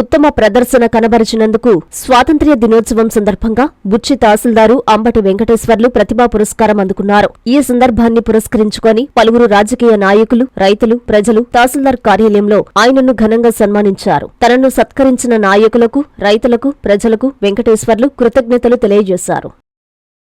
ఉత్తమ ప్రదర్శన కనబరిచినందుకు స్వాతంత్ర్య దినోత్సవం సందర్భంగా బుచ్చి తహసీల్దారు అంబటి వెంకటేశ్వర్లు ప్రతిభా పురస్కారం అందుకున్నారు. ఈ సందర్భాన్ని పురస్కరించుకొని పలువురు రాజకీయ నాయకులు రైతులు ప్రజలు తహసీల్దార్ కార్యాలయంలో ఆయనను ఘనంగా సన్మానించారు. తనను సత్కరించిన నాయకులకు రైతులకు ప్రజలకు వెంకటేశ్వర్లు కృతజ్ఞతలు తెలియజేశారు.